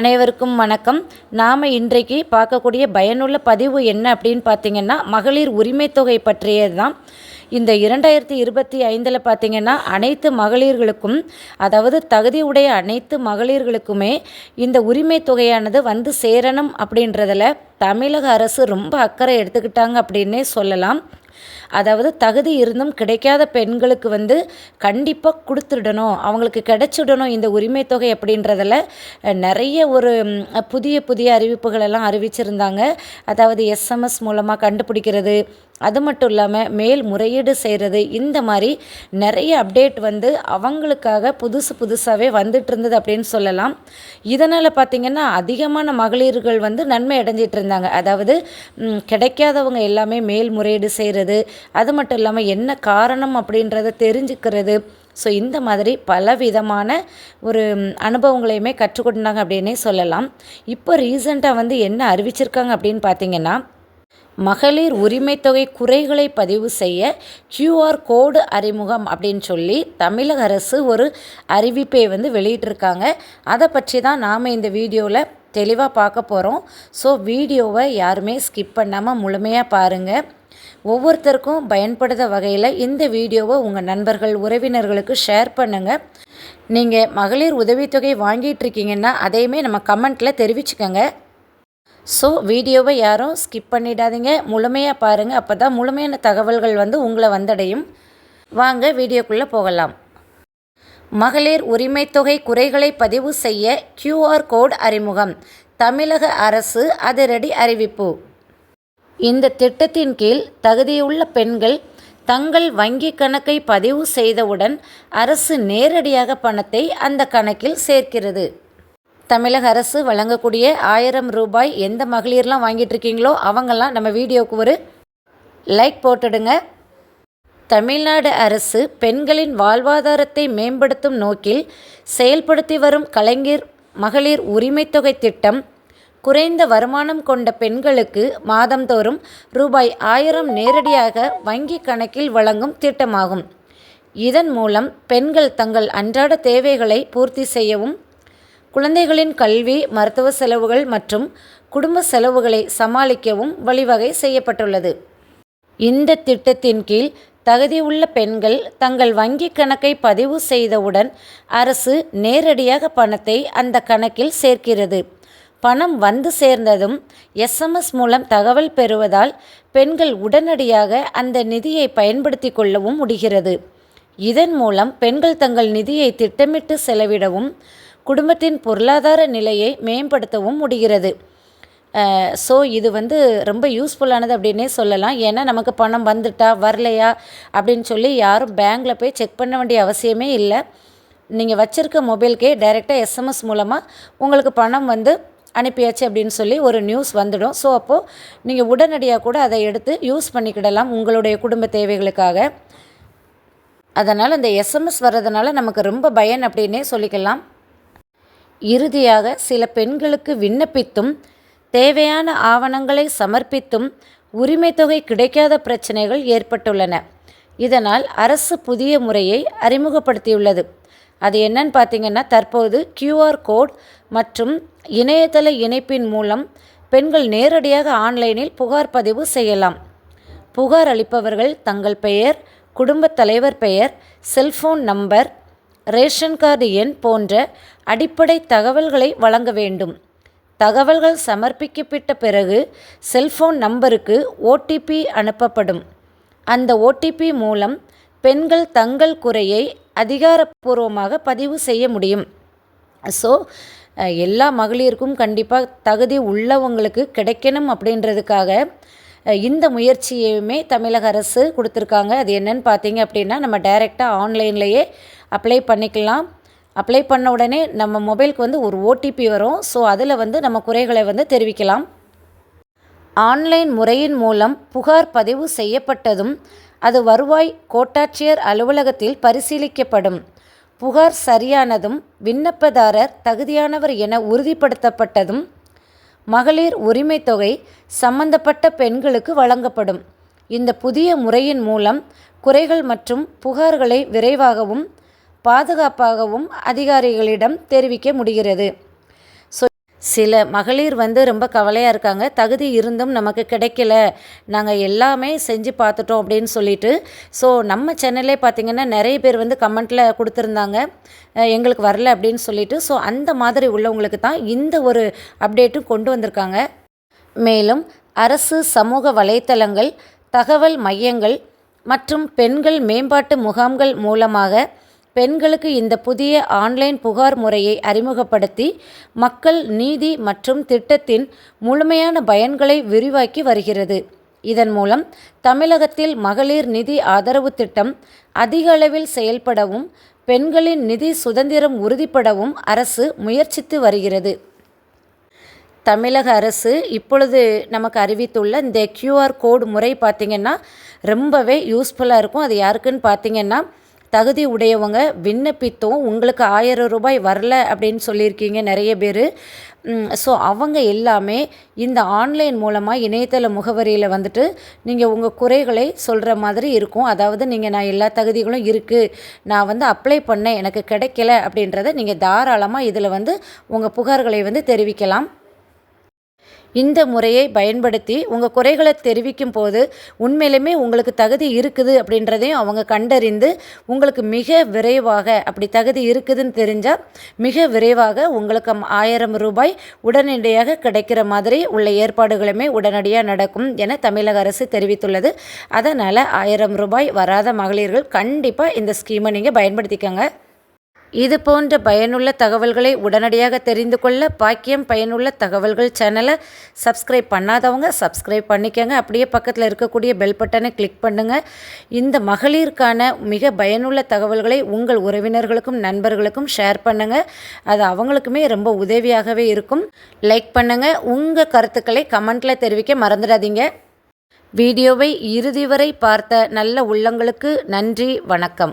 அனைவருக்கும் வணக்கம். நாம் இன்றைக்கு பார்க்கக்கூடிய பயனுள்ள பதிவு என்ன அப்படின்னு பார்த்தீங்கன்னா மகளிர் உரிமைத்தொகை பற்றியது தான் இந்த இரண்டாயிரத்தி இருபத்தி ஐந்தில் பார்த்திங்கன்னா அனைத்து மகளிர்களுக்கும் அதாவது தகுதி உடைய அனைத்து மகளிர்களுக்குமே இந்த உரிமை தொகையானது வந்து சேரணும் அப்படின்றதில் தமிழக அரசு ரொம்ப அக்கறை எடுத்துக்கிட்டாங்க அப்படின்னே சொல்லலாம். அதாவது தகுதி இருந்தும் கிடைக்காத பெண்களுக்கு வந்து கண்டிப்பாக கொடுத்துடணும். அவங்களுக்கு கிடைச்சிடணும் இந்த உரிமை தொகை அப்படின்றதில். நிறைய ஒரு புதிய புதிய அறிவிப்புகள் எல்லாம் அறிவிச்சிருந்தாங்க. அதாவது எஸ்எம்எஸ் மூலமாக கண்டுபிடிக்கிறது. அது மட்டும் இல்லாமல் மேல் முறையீடு செய்கிறது இந்த மாதிரி நிறைய அப்டேட் வந்து அவங்களுக்காக புதுசு புதுசாகவே வந்துட்டு இருந்தது அப்படின்னு சொல்லலாம். இதனால் பார்த்திங்கன்னா அதிகமான மகளிர்கள் வந்து நன்மை அடைஞ்சிட்டு இருந்தாங்க. அதாவது கிடைக்காதவங்க எல்லாமே மேல்முறையீடு செய்கிறது அது மட்டும் இல்லாமல் என்ன காரணம் அப்படின்றத தெரிஞ்சுக்கிறது. ஸோ இந்த மாதிரி பலவிதமான ஒரு அனுபவங்களையுமே கற்றுக்கொண்டாங்க அப்படின்னே சொல்லலாம். இப்போ ரீசண்டாக வந்து என்ன அறிவிச்சிருக்காங்க அப்படின்னு பார்த்தீங்கன்னா மகளிர் உரிமைத்தொகை குறைகளை பதிவு செய்ய கியூஆர் கோடு அறிமுகம் அப்படின்னு சொல்லி தமிழக அரசு ஒரு அறிவிப்பை வந்து வெளியிட்டிருக்காங்க. அதை பற்றி தான் நாம் இந்த வீடியோவில் தெளிவாக பார்க்க போகிறோம் ஸோ வீடியோவை யாருமே ஸ்கிப் பண்ணாமல் முழுமையாக பாருங்கள் ஒவ்வொருத்தருக்கும் பயன்படுத்த வகையில் இந்த வீடியோவை உங்கள் நண்பர்கள் உறவினர்களுக்கு ஷேர் பண்ணுங்கள் நீங்கள் மகளிர் உதவித்தொகை வாங்கிட்டு இருக்கீங்கன்னா அதையுமே நம்ம கமெண்ட்டில் தெரிவிச்சுக்கோங்க. ஸோ வீடியோவை யாரும் ஸ்கிப் பண்ணிடாதீங்க. முழுமையாக பாருங்கள் அப்போ தான் முழுமையான தகவல்கள் வந்து உங்களை வந்தடையும். வாங்க வீடியோக்குள்ளே போகலாம். மகளிர் உரிமைத்தொகை குறைகளை பதிவு செய்ய கியூஆர் கோட் அறிமுகம். தமிழக அரசு அதிரடி அறிவிப்பு. இந்த திட்டத்தின் கீழ் தகுதியுள்ள பெண்கள் தங்கள் வங்கி கணக்கை பதிவு செய்தவுடன் அரசு நேரடியாக பணத்தை அந்த கணக்கில் சேர்க்கிறது. தமிழக அரசு வழங்கக்கூடிய ஆயிரம் ரூபாய் எந்த மகளிர்லாம் வாங்கிட்டு இருக்கீங்களோ அவங்கெல்லாம் நம்ம வீடியோவுக்கு ஒரு லைக் போட்டுடுங்க. தமிழ்நாடு அரசு பெண்களின் வாழ்வாதாரத்தை மேம்படுத்தும் நோக்கில் செயல்படுத்தி வரும் கலைஞர் மகளிர் உரிமைத்தொகை திட்டம் குறைந்த வருமானம் கொண்ட பெண்களுக்கு மாதந்தோறும் ரூபாய் ஆயிரம் நேரடியாக வங்கி கணக்கில் வழங்கும் திட்டமாகும். இதன் மூலம் பெண்கள் தங்கள் அன்றாட தேவைகளை பூர்த்தி செய்யவும் குழந்தைகளின் கல்வி மருத்துவ செலவுகள் மற்றும் குடும்ப செலவுகளை சமாளிக்கவும் வழிவகை செய்யப்பட்டுள்ளது. இந்த திட்டத்தின் கீழ் தகுதியுள்ள பெண்கள் தங்கள் வங்கிக் கணக்கை பதிவு செய்தவுடன் அரசு நேரடியாக பணத்தை அந்த கணக்கில் சேர்க்கிறது. பணம் வந்து சேர்ந்ததும் எஸ்எம்எஸ் மூலம் தகவல் பெறுவதால் பெண்கள் உடனடியாக அந்த நிதியை பயன்படுத்தி கொள்ளவும் முடிகிறது. இதன் மூலம் பெண்கள் தங்கள் நிதியை திட்டமிட்டு செலவிடவும் குடும்பத்தின் பொருளாதார நிலையை மேம்படுத்தவும் முடிகிறது. ஸோ இது வந்து ரொம்ப யூஸ்ஃபுல்லானது அப்படின்னே சொல்லலாம். ஏன்னா நமக்கு பணம் வந்துட்டா வரலையா அப்படின்னு சொல்லி யாரும் பேங்க்கில் போய் செக் பண்ண வேண்டிய அவசியமே இல்லை. நீங்கள் வச்சுருக்க மொபைல்கே டைரெக்டாக எஸ்எம்எஸ் மூலமாக உங்களுக்கு பணம் வந்து அனுப்பியாச்சு அப்படின்னு சொல்லி ஒரு நியூஸ் வந்துடும். ஸோ அப்போது நீங்கள் உடனடியாக கூட அதை எடுத்து யூஸ் பண்ணிக்கிடலாம் உங்களுடைய குடும்ப தேவைகளுக்காக. அதனால் அந்த எஸ்எம்எஸ் வர்றதுனால நமக்கு ரொம்ப பயன் அப்படின்னே சொல்லிக்கலாம். இறுதியாக சில பெண்களுக்கு விண்ணப்பித்தும் தேவையான ஆவணங்களை சமர்ப்பித்தும் உரிமை தொகை கிடைக்காத பிரச்சனைகள் ஏற்பட்டுள்ளன. இதனால் அரசு புதிய முறையை அறிமுகப்படுத்தியுள்ளது. அது என்னன்னு பார்த்தீங்கன்னா தற்போது கியூஆர் கோட் மற்றும் இணையதள இணைப்பின் மூலம் பெண்கள் நேரடியாக ஆன்லைனில் புகார் பதிவு செய்யலாம். புகார் அளிப்பவர்கள் தங்கள் பெயர் குடும்பத் தலைவர் பெயர் செல்போன் நம்பர் ரேஷன் கார்டு எண் போன்ற அடிப்படை தகவல்களை வழங்க வேண்டும். தகவல்கள் சமர்ப்பிக்கப்பட்ட பிறகு செல்போன் நம்பருக்கு ஓடிபி அனுப்பப்படும். அந்த ஓடிபி மூலம் பெண்கள் தங்கள் குறையை அதிகாரப்பூர்வமாக பதிவு செய்ய முடியும். ஸோ எல்லா மகளிருக்கும் கண்டிப்பாக தகுதி உள்ளவங்களுக்கு கிடைக்கணும் அப்படின்றதுக்காக இந்த முயற்சியுமே தமிழக அரசு கொடுத்துருக்காங்க. அது என்னன்னு பார்த்தீங்க அப்படின்னா நம்ம டைரெக்டாக ஆன்லைன்லேயே அப்ளை பண்ணிக்கலாம். அப்ளை பண்ண உடனே நம்ம மொபைலுக்கு வந்து ஒரு ஓடிபி வரும். ஸோ அதில் வந்து நம்ம குறைகளை வந்து தெரிவிக்கலாம். ஆன்லைன் முறையின் மூலம் புகார் பதிவு செய்யப்பட்டதும் அது வருவாய் கோட்டாட்சியர் அலுவலகத்தில் பரிசீலிக்கப்படும். புகார் சரியானதும் விண்ணப்பதாரர் தகுதியானவர் என உறுதிப்படுத்தப்பட்டதும் மகளிர் உரிமை தொகை சம்பந்தப்பட்ட பெண்களுக்கு வழங்கப்படும். இந்த புதிய முறையின் மூலம் குறைகள் மற்றும் புகார்களை விரைவாகவும் பாதுகாப்பாகவும் அதிகாரிகளிடம் தெரிவிக்க முடிகிறது. ஸோ சில மகளிர் வந்து ரொம்ப கவலையாக இருக்காங்க. தகுதி இருந்தும் நமக்கு கிடைக்கல. நாங்கள் எல்லாமே செஞ்சு பார்த்துட்டோம் அப்படின்னு சொல்லிட்டு. ஸோ நம்ம சேனல்லே பார்த்திங்கன்னா நிறைய பேர் வந்து கமெண்ட்டில் கொடுத்துருந்தாங்க. எங்களுக்கு வரல அப்படின்னு சொல்லிட்டு. ஸோ அந்த மாதிரி உள்ளவங்களுக்கு தான் இந்த ஒரு அப்டேட்டும் கொண்டு வந்திருக்காங்க. மேலும் அரசு சமூக வலைத்தளங்கள் தகவல் மையங்கள் மற்றும் பெண்கள் மேம்பாட்டு முகாம்கள் மூலமாக பெண்களுக்கு இந்த புதிய ஆன்லைன் புகார் முறையை அறிமுகப்படுத்தி மக்கள் நீதி மற்றும் திட்டத்தின் முழுமையான பயன்களை விரிவாக்கி வருகிறது. இதன் மூலம் தமிழகத்தில் மகளிர் நிதி ஆதரவு திட்டம் அதிக அளவில் செயல்படவும் பெண்களின் நிதி சுதந்திரம் உறுதிப்படவும் அரசு முயற்சித்து வருகிறது. தமிழக அரசு இப்பொழுது நமக்கு அறிவித்துள்ள இந்த கியூஆர் கோடு முறை பார்த்திங்கன்னா ரொம்பவே யூஸ்ஃபுல்லாக இருக்கும். அது யாருக்குன்னு பார்த்தீங்கன்னா தகுதி உடையவங்க விண்ணப்பித்தும் உங்களுக்கு ஆயிரம் ரூபாய் வரல அப்படின்னு சொல்லியிருக்கீங்க நிறைய பேர். ஸோ அவங்க எல்லாமே இந்த ஆன்லைன் மூலமாக இணையதள முகவரியில் வந்துட்டு நீங்கள் உங்கள் குறைகளை சொல்கிற மாதிரி இருக்கும். அதாவது நீங்கள் நான் எல்லா தகுதிகளும் இருக்குது நான் வந்து அப்ளை பண்ணேன் எனக்கு கிடைக்கல அப்படின்றத நீங்கள் தாராளமாக இதில் வந்து உங்கள் புகார்களை வந்து தெரிவிக்கலாம். இந்த முறையை பயன்படுத்தி உங்கள் குறைகளை தெரிவிக்கும் போது உண்மையிலுமே உங்களுக்கு தகுதி இருக்குது அப்படின்றதையும் அவங்க கண்டறிந்து உங்களுக்கு மிக விரைவாக அப்படி தகுதி இருக்குதுன்னு தெரிஞ்சால் மிக விரைவாக உங்களுக்கு ஆயிரம் ரூபாய் உடனடியாக கிடைக்கிற மாதிரி உள்ள ஏற்பாடுகளுமே உடனடியாக நடக்கும் என தமிழக அரசு தெரிவித்துள்ளது. அதனால் ஆயிரம் ரூபாய் வராத மகளிர்கள் கண்டிப்பாக இந்த ஸ்கீமை நீங்கள் பயன்படுத்திக்கோங்க. இது போன்ற பயனுள்ள தகவல்களை உடனடியாக தெரிந்து கொள்ள பாக்கியம் பயனுள்ள தகவல்கள் சேனலை சப்ஸ்கிரைப் பண்ணாதவங்க சப்ஸ்கிரைப் பண்ணிக்கோங்க. அப்படியே பக்கத்தில் இருக்கக்கூடிய பெல் பட்டனை கிளிக் பண்ணுங்கள் இந்த மகளிருக்கான மிக பயனுள்ள தகவல்களை உங்கள் உறவினர்களுக்கும் நண்பர்களுக்கும் ஷேர் பண்ணுங்கள் அது அவங்களுக்குமே ரொம்ப உதவியாகவே இருக்கும். லைக் பண்ணுங்கள் உங்கள் கருத்துக்களை கமெண்ட்டில் தெரிவிக்க மறந்துடாதீங்க. வீடியோவை இறுதி வரை பார்த்த நல்ல உள்ளங்களுக்கு நன்றி வணக்கம்.